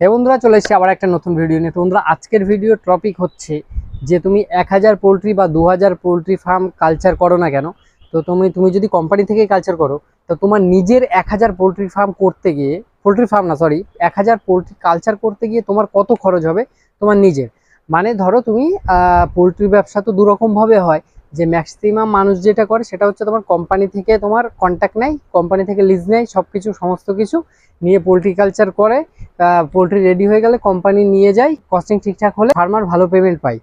হে বন্ধুরা, চলে এসেছি আবার একটা নতুন ভিডিও নিয়ে। তো বন্ধুরা, আজকের ভিডিও টপিক হচ্ছে যে তুমি এক হাজার পোলট্রি বা দু হাজার পোলট্রি ফার্ম কালচার করো না কেন? তো তুমি তুমি যদি কোম্পানি থেকেই কালচার করো, তো তোমার নিজের এক হাজার পোলট্রি ফার্ম করতে গিয়ে পোলট্রি ফার্ম না সরি এক হাজার পোলট্রি কালচার করতে গিয়ে তোমার কত খরচ হবে? তোমার নিজের। মানে ধরো তুমি পোলট্রি ব্যবসা তো দুরকমভাবে হয় যে ম্যাক্সিমাম মানুষ যেটা করে সেটা হচ্ছে তোমার কোম্পানি থেকে তোমার কন্ট্যাক্ট নেয় কোম্পানি থেকে লিজ নেয় সব কিছু সমস্ত কিছু নিয়ে পোলট্রি কালচার করে পোলট্রি রেডি হয়ে গেলে কোম্পানি নিয়ে যায় কস্টিং ঠিকঠাক হলে ফার্মার ভালো পেমেন্ট পায়।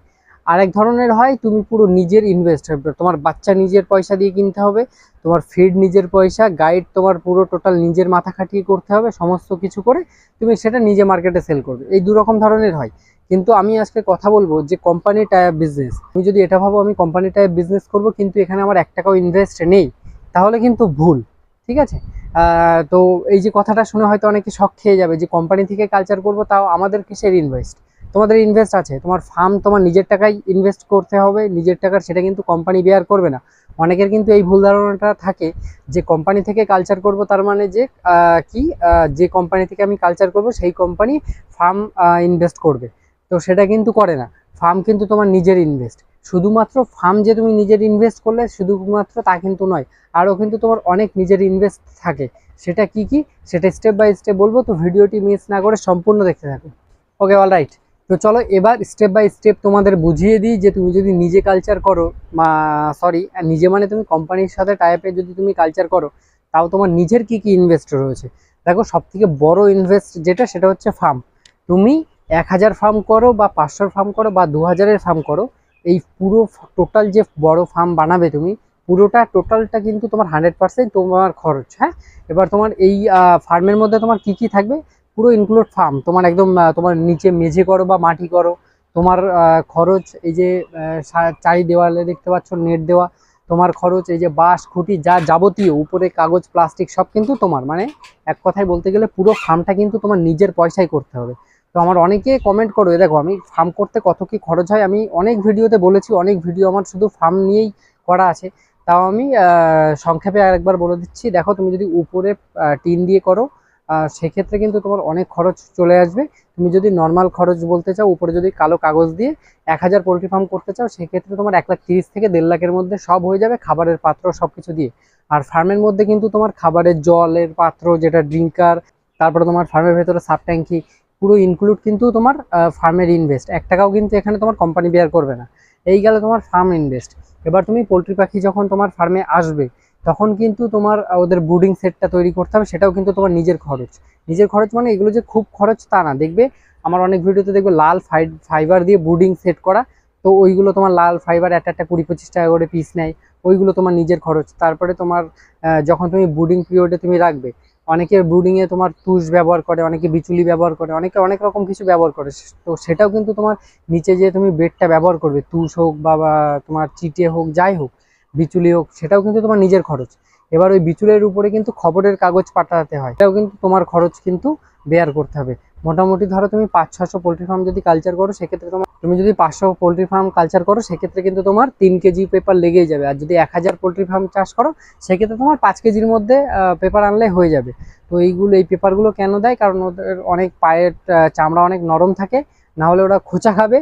আরেক ধরনের হয়, তুমি পুরো নিজের ইনভেস্ট তোমার বাচ্চা নিজের পয়সা দিয়ে কিনতে হবে, তোমার ফিড নিজের পয়সা গাইড তোমার পুরো টোটাল নিজের মাথা খাটিয়ে করতে হবে, সমস্ত কিছু করে তুমি সেটা নিজে মার্কেটে সেল করবে। এই দু রকম ধরনের হয়। কিন্তু আমি আজকে কথা বলব যে কোম্পানি টাইপ বিজনেস তুমি যদি এটা ভাবো, আমি কোম্পানি টাইপ বিজনেস করব, কিন্তু এখানে আমার এক টাকাও ইনভেস্ট নেই, তাহলে কিন্তু ভুল, ঠিক আছে? তো এই যে কথাটা শুনে হয়তো অনেকে শখ খেয়ে যাবে যে কোম্পানি থেকে কালচার করব, তাও আমাদের কিসের ইনভেস্ট তোমাদের ইনভেস্ট আছে, তোমার ফার্ম তোমার নিজের টাকায় ইনভেস্ট করতে হবে, নিজের টাকার সেটা কিন্তু কোম্পানি বেয়ার করবে না। অনেকের কিন্তু এই ভুল ধারণাটা থাকে যে কোম্পানি থেকে কালচার করব তার মানে যে কি যে কোম্পানি থেকে আমি কালচার করব সেই কোম্পানি ফার্ম ইনভেস্ট করবে। তো সেটা কিন্তু করে না। ফার্ম কিন্তু তোমার নিজের ইনভেস্ট শুধুমাত্র ফার্ম যে তুমি নিজের ইনভেস্ট করলে শুধুমাত্র তা কিন্তু নয়, আরও কিন্তু তোমার অনেক নিজের ইনভেস্ট থাকে। সেটা কি কি? সেটা স্টেপ বাই স্টেপ বলব, তো ভিডিওটি মিস না করে সম্পূর্ণ দেখতে থাকো। ওকে অল রাইট তো চলো এবার স্টেপ বাই স্টেপ তোমাদের বুঝিয়ে দিই যে তুমি যদি নিজে কালচার করো সরি নিজে মানে তুমি কোম্পানির সাথে টাইপে যদি তুমি কালচার করো, তাও তোমার নিজের কি কি ইনভেস্ট রয়েছে? দেখো সব থেকে বড় ইনভেস্ট যেটা, সেটা হচ্ছে ফার্ম তুমি এক হাজার ফার্ম করো বা পাঁচশোর ফার্ম করো বা দু হাজারের ফার্ম করো, এই পুরো টোটাল যে বড় ফার্ম বানাবে তুমি, পুরোটা টোটালটা কিন্তু তোমার হান্ড্রেড পার্সেন্ট তোমার খরচ হ্যাঁ? এবার তোমার এই ফার্মের মধ্যে তোমার কি কি থাকবে? পুরো ইনক্লুড ফার্ম তোমার একদম তোমার নিচে মেঝে করো বা মাটি করো। তোমার খরচ, এই যে চারি দেওয়ালে দেখতে পাচ্ছ, নেট দেওয়া। তোমার খরচ, এই যে বাঁশ, খুঁটি, যা যাবতীয়, উপরে কাগজ, প্লাস্টিক, সব কিন্তু তোমার। মানে এক কথায় বলতে গেলে পুরো ফার্মটা কিন্তু তোমার নিজের পয়সায় করতে হবে। তো আমার অনেকে কমেন্ট করো দেখো, আমি ফার্ম করতে কত কি খরচ হয়? আমি অনেক ভিডিওতে বলেছি, অনেক ভিডিও আমার শুধু ফার্ম নিয়েই করা আছে। তাও আমি সংক্ষেপে আরেকবার বলে দিচ্ছি। দেখো, তুমি যদি উপরে টিন দিয়ে করো সেক্ষেত্রে কিন্তু তোমার অনেক খরচ চলে আসবে। তুমি যদি নর্মাল খরচ বলতে চাও, উপরে যদি কালো কাগজ দিয়ে এক হাজার পোলট্রি ফার্ম করতে চাও, সেক্ষেত্রে তোমার এক লাখ তিরিশ থেকে দেড় লাখের মধ্যে সব হয়ে যাবে খাবারের পাত্র সব কিছু দিয়ে। আর ফার্মের মধ্যে কিন্তু তোমার খাবারের জলের পাত্র, যেটা ড্রিঙ্কার তারপরে তোমার ফার্মের ভেতরে সাব ট্যাঙ্কি পুরো ইনক্লুড কিন্তু তোমার ফার্মের ইনভেস্ট এক টাকাও কিন্তু এখানে তোমার কোম্পানি বেয়ার করবে না। এই গেল তোমার ফার্ম ইনভেস্ট এবার তুমি পোলট্রি পাখি যখন তোমার ফার্মে আসবে তখন কিন্তু তোমার ওদের ব্রুডিং সেটটা তৈরি করতে হবে, সেটাও কিন্তু তোমার নিজের খরচ। নিজের খরচ মানে এগুলো যে খুব খরচ তা না। দেখবে, আমার অনেক ভিডিওতে দেখবে লাল ফাইবার দিয়ে ব্রুডিং সেট করা, তো ওইগুলো তোমার লাল ফাইবার একটা একটা কুড়ি পঁচিশ টাকা করে পিস নেয়, ওইগুলো তোমার নিজের খরচ। তারপরে তোমার যখন তুমি ব্রুডিং পিরিয়ডে তুমি রাখবে, অনেকে ব্রুডিংয়ে তোমার তুষ ব্যবহার করে, অনেকে বিচুলি ব্যবহার করে, অনেকে অনেক রকম কিছু ব্যবহার করে। তো সেটাও কিন্তু তোমার নিচে যে তুমি বেডটা ব্যবহার করবে, তুষ হোক বা তোমার চিটে হোক, যাই হোক বিচুলি হোক, সেটাও কিন্তু তোমার নিজের খরচ। এবার ওই বিচুলের উপরে কিন্তু খবরের কাগজ পাঠাতে হয়। এটাও কিন্তু তোমার খরচ কিন্তু বেয়ার করতে হবে। মোটামুটি ধরো তুমি পাঁচ, ছশো পোলট্রি ফার্ম যদি কালচার করো, সেক্ষেত্রে তোমার তুমি যদি পাঁচশো পোলট্রি ফার্ম কালচার করো, সেক্ষেত্রে কিন্তু তোমার তিন কেজি পেপার লেগেই যাবে। আর যদি এক হাজার পোলট্রি ফার্ম চাষ করো, সেক্ষেত্রে তোমার পাঁচ কেজির মধ্যে পেপার আনলে হয়ে যাবে। তো এইগুলো এই পেপারগুলো কেন দেয়? কারণ ওদের অনেক পায়ের চামড়া অনেক নরম থাকে। না হলে ওরা খোঁচা খাবে।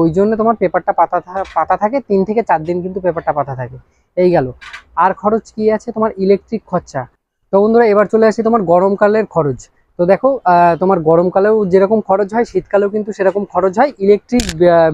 ওই জন্য তোমার পেপারটা পাতা পাতা থাকে, তিন থেকে চার দিন কিন্তু পেপারটা পাতা থাকে। এই গেল। আর খরচ কি আছে? তোমার ইলেকট্রিক খরচা। তো বন্ধুরা, এবার চলে আসি তোমার গরমকালের খরচ। তো দেখো তোমার গরমকালেও যেরকম খরচ হয়, শীতকালেও কিন্তু সেরকম খরচ হয় ইলেকট্রিক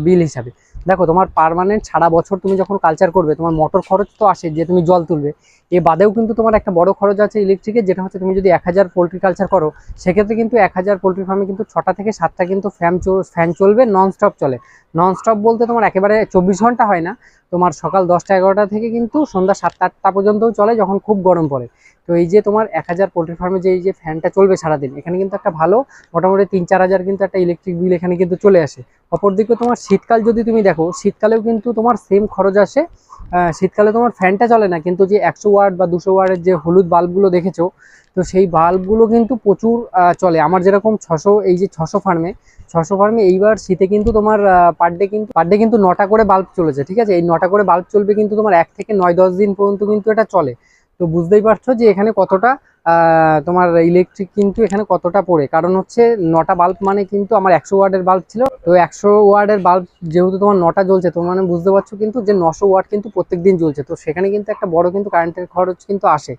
বিল হিসাবে। দেখো, তোমার পারমানেন্ট সারা বছর তুমি যখন কালচার করবে, তোমার মোটর খরচ তো আসে যে তুমি জল তুলবে। এ বাদেও কিন্তু তোমার একটা বড় খরচ আছে ইলেকট্রিকের যেটা হচ্ছে তুমি যদি এক হাজার পোলট্রি কালচার করো, সেক্ষেত্রে কিন্তু এক হাজার পোলট্রি ফার্মে কিন্তু ছটা থেকে সাতটা কিন্তু ফ্যান ফ্যান চলবে নন স্টপ চলে। নন স্টপ বলতে তোমার একেবারে চব্বিশ ঘণ্টা হয় না তোমার সকাল দশটা এগারোটা থেকে কিন্তু সন্ধ্যা সাতটা আটটা পর্যন্তও চলে যখন খুব গরম পড়ে। তো এই যে তোমার এক হাজার পোলট্রি ফার্মে যে এই যে ফ্যানটা চলবে সারাদিন, এখানে কিন্তু একটা ভালো মোটামুটি তিন চার হাজার কিন্তু একটা ইলেকট্রিক বিল এখানে কিন্তু চলে আসে। অপরদিকে তোমার শীতকাল যদি তুমি দেখো, শীতকালেও কিন্তু তোমার সেম খরচ আসে। শীতকালে তোমার ফ্যানটা চলে না, কিন্তু যে একশো ওয়াট বা দুশো ওয়াটের যে হলুদ বাল্বগুলো দেখেছ তো সেই বাল্বগুলো কিন্তু প্রচুর চলে। আমার যেরকম ছশো, এই যে ছশো ফার্মে ছশো ফার্মে এইবার শীতে কিন্তু তোমার পার ডে কিন্তু পার ডে কিন্তু নটা করে বাল্ব চলেছে, ঠিক আছে? এই নটা করে বাল্ব চলবে কিন্তু তোমার এক থেকে নয়, দশ দিন পর্যন্ত কিন্তু এটা চলে। তো বুঝতেই পারছ যে এখানে কতটা তোমার ইলেকট্রিক কিন্তু এখানে কতটা পড়ে। কারণ হচ্ছে নটা বাল্ব মানে কিন্তু আমার একশো ওয়ার্ডের বাল্ব ছিল। তো একশো ওয়ার্ডের বাল্ব যেহেতু তোমার নটা জ্বলছে, তোমার মানে বুঝতে পারছ কিন্তু যে নশো ওয়ার্ড কিন্তু প্রত্যেক দিন জ্বলছে। তো সেখানে কিন্তু একটা বড় কিন্তু কারেন্টের খরচ কিন্তু আসে।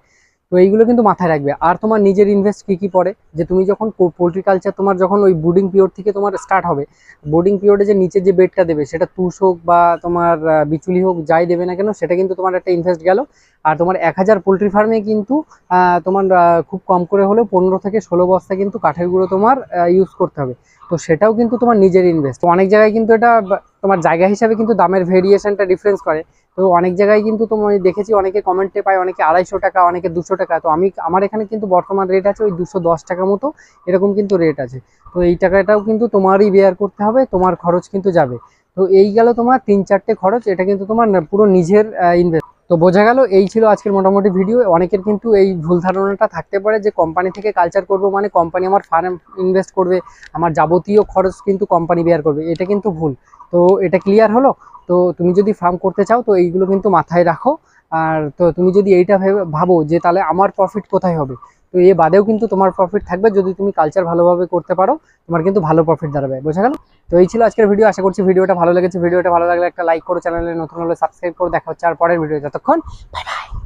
তো এইগুলো কিন্তু মাথায় রাখবে। আর তোমার নিজের ইনভেস্ট কী কী পড়ে? যে তুমি যখন পোলট্রি কালচার তোমার যখন ওই বুডিং পিরিয়ড থেকে তোমার স্টার্ট হবে বোর্ডিং পিরিয়ডে যে নিচে যে বেডটা দেবে, সেটা তুষ হোক বা তোমার বিচুলি হোক, যাই দেবে না কেন, সেটা কিন্তু তোমার একটা ইনভেস্ট গেল। আর তোমার এক হাজার পোলট্রি ফার্মে কিন্তু তোমার খুব কম করে হলেও পনেরো থেকে ষোলো বস্তা কিন্তু কাঠের গুঁড়ো তোমার ইউজ করতে হবে। তো সেটাও কিন্তু তোমার নিজের ইনভেস্ট অনেক জায়গায় কিন্তু এটা তোমার জায়গা হিসাবে কিন্তু দামের ভেরিয়েশনটা ডিফারেন্স করে। তো অনেক জায়গায় কিন্তু তোমার দেখেছি, অনেকে কমেন্টে পায়, অনেকে আড়াইশো টাকা, অনেকে দুশো টাকা। তো আমি, আমার এখানে কিন্তু বর্তমান রেট আছে ওই দুশো দশ টাকা মতো, এরকম কিন্তু রেট আছে। তো এই টাকাটাও কিন্তু তোমারই বেয়ার করতে হবে, তোমার খরচ কিন্তু যাবে। তো এই গেল তোমার তিন চারটে খরচ, এটা কিন্তু তোমার পুরো নিজের ইনভেস্ট তো বোঝা গেল, এই ছিল আজকের মোটামুটি ভিডিও অনেকের কিন্তু এই ভুল ধারণাটা থাকতে পারে যে কোম্পানি থেকে কালচার করব মানে কোম্পানি আমার ফার্ম ইনভেস্ট করবে, আমার যাবতীয় খরচ কিন্তু কোম্পানি বেয়ার করবে, এটা কিন্তু ভুল। তো এটা ক্লিয়ার হলো? তো তুমি যদি ফার্ম করতে চাও, তো এইগুলো কিন্তু মাথায় রাখো। আর তো তুমি যদি এইটা ভেবে যে তাহলে আমার প্রফিট কোথায় হবে? তো এ বাদেও কিন্তু তোমার প্রফিট থাকবে যদি তুমি কালচার ভালোভাবে করতে পারো, তোমার কিন্তু ভালো প্রফিট দাঁড়াবে, বোঝা গেল? তো এই ছিল আজকের ভিডিও আশা করছি ভিডিওটা ভালো লেগেছে। ভিডিওটা ভালো লাগলে একটা লাইক করো চ্যানেলে নতুন হলে সাবস্ক্রাইব করো। দেখা হচ্ছে আর পরের ভিডিও যতক্ষণ বাই বাই